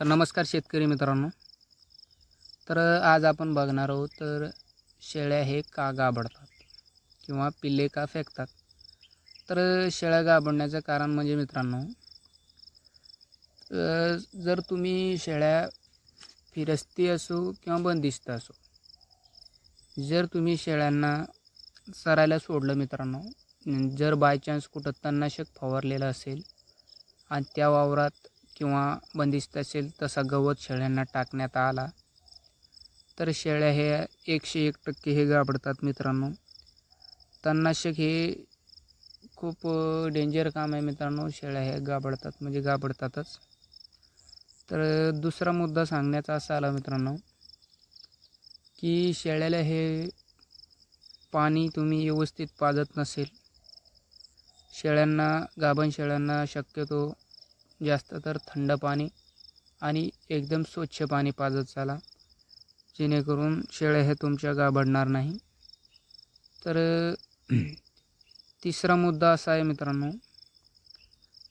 तर नमस्कार शेतकरी मित्रांनो. तर आज आपण बघणार आहोत तर शेळ्या हे का गाबडतात किंवा पिल्ले का फेकतात? तर शेळ्या गाबडण्याचं कारण म्हणजे मित्रांनो जर तुम्ही शेळ्या फिरस्ती असो किंवा बंदिस्त असो जर तुम्ही शेळ्यांना चरायला सोडलं मित्रांनो जर बाय चान्स कुठं तणनाशक फवारलेलं असेल आणि त्या वावरात किंवा बंदिस्त असेल तसा गवत शेळ्यांना टाकण्यात आला. तर शेळ्या हे एकशे एक टक्के हे गाबडतात मित्रांनो. तणनाशक हे खूप डेंजर काम आहे मित्रांनो. शेळ्या हे गाबडतात म्हणजे गाबडतातच तर दुसरा मुद्दा सांगण्याचा असा आला मित्रांनो की शेळ्याला हे पाणी तुम्ही व्यवस्थित पाजत नसेल. शेळ्यांना गाभण शेळ्यांना शक्यतो जास्त तर थंड पाणी आणि एकदम स्वच्छ पाणी पाजत चाला. जेणेकरून शेळ्या हे तुमच्या गाभडणार नाही. तर तिसरा मुद्दा असा आहे मित्रांनो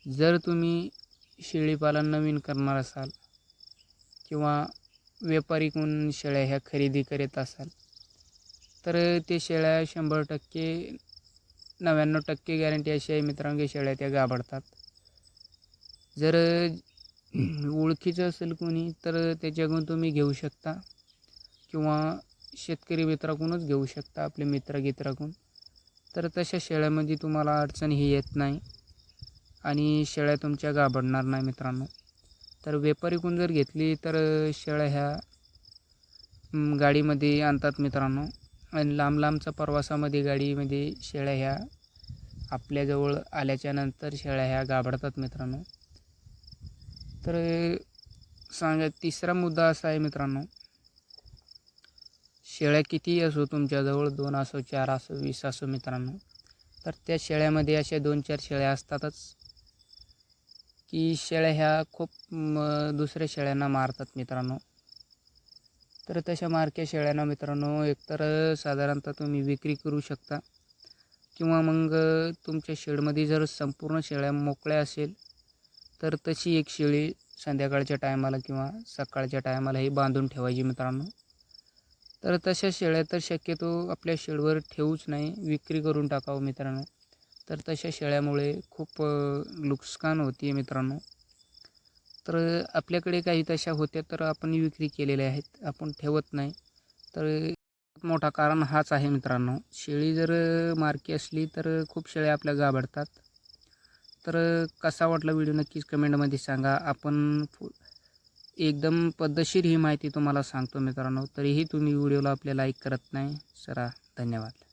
जर तुम्ही शेळीपालन नवीन करणार असाल किंवा व्यापारीकडून शेळ्या ह्या खरेदी करीत असाल तर ते शेळ्या शंभर टक्के नव्याण्णव टक्के गॅरंटी अशी आहे मित्रांनो की शेळ्या त्या गाभडतात जर ओळखीचं असेल कोणी तर त्याच्याकडून तुम्ही घेऊ शकता. किंवा शेतकरी मित्राकडूनच घेऊ शकता आपले मित्र गित्राकडून तर तशा शेळ्यामध्ये तुम्हाला अडचण ही येत नाही. आणि शेळ्या तुमच्या घाबडणार नाही मित्रांनो. तर व्यापारीकडून जर घेतली तर शेळ्या ह्या गाडीमध्ये आणतात मित्रांनो. आणि लांब लांबचा प्रवासामध्ये गाडीमध्ये शेळ्या ह्या आपल्याजवळ आल्याच्यानंतर शेळ्या ह्या गाभडतात मित्रांनो. तर सांगा तिसरा मुद्दा असा आहे मित्रांनो. शेळ्या कितीही असो तुमच्याजवळ दोन असो चार असो वीस असो मित्रांनो. तर त्या शेळ्यामध्ये अशा दोन चार शेळ्या असतातच की शेळ्या ह्या खूप दुसऱ्या शेळ्यांना मारतात मित्रांनो. तर तशा मारक्या शेळ्यांना मित्रांनो एकतर साधारणतः तुम्ही विक्री करू शकता किंवा मग तुमच्या शेडमध्ये जर संपूर्ण शेळ्या मोकळ्या असेल तर तशी एक शेळी संध्याकाळच्या टायमाला किंवा सकाळच्या टायमाला ही बांधून ठेवायची मित्रांनो. तर तशा शेळ्या तर शक्यतो आपल्या शेळवर ठेवूच नाही विक्री करून टाकावं मित्रांनो. तर तशा शेळ्यामुळे खूप नुकसान होती मित्रांनो. तर आपल्याकडे काही तशा होत्या तर आपण विक्री केलेल्या आहेत आपण ठेवत नाही. तर मोठा कारण हाच आहे मित्रांनो. शेळी जर मारकी असली तर खूप शेळ्या आपल्या गाभडतात तर कसा वाटला व्हिडिओ नक्कीच कमेंटमध्ये सांगा. आपण एकदम पद्धतशीर ही माहिती तुम्हाला सांगतो मित्रांनो. तरीही तुम्ही व्हिडिओला आपले लाईक करत नाही सरा धन्यवाद.